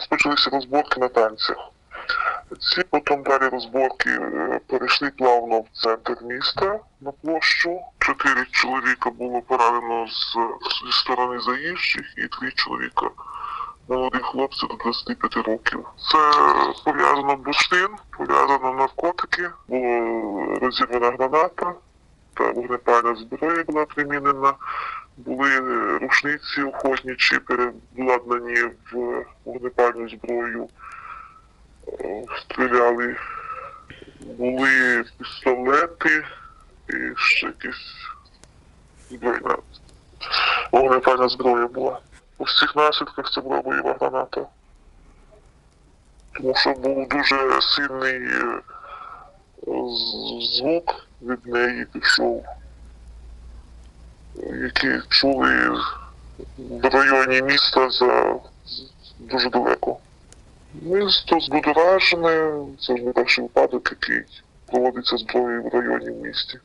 розпочалися розборки на танцях. Ці потім далі розборки е, перейшли плавно в центр міста на площу. Чотири чоловіка було поранено з, зі сторони заїжджих і три чоловіка молодих хлопців до 25 років. Це пов'язано бурштин, пов'язано наркотики, була розірвана граната та вогнепальна зброя була примінена. Були е, рушниці охотничі, переобладнані в вогнепальну зброю, Е, стріляли. Були пістолети і ще якісь збройна. Вогнепальна зброя була. У всіх наслідках це була бойова граната. Тому що був дуже сильний е, звук від неї пішов, який чули в районі міста за дуже далеко. Місто збудоражене, це ж не перший випадок, який проводиться зброєю в районі в місті.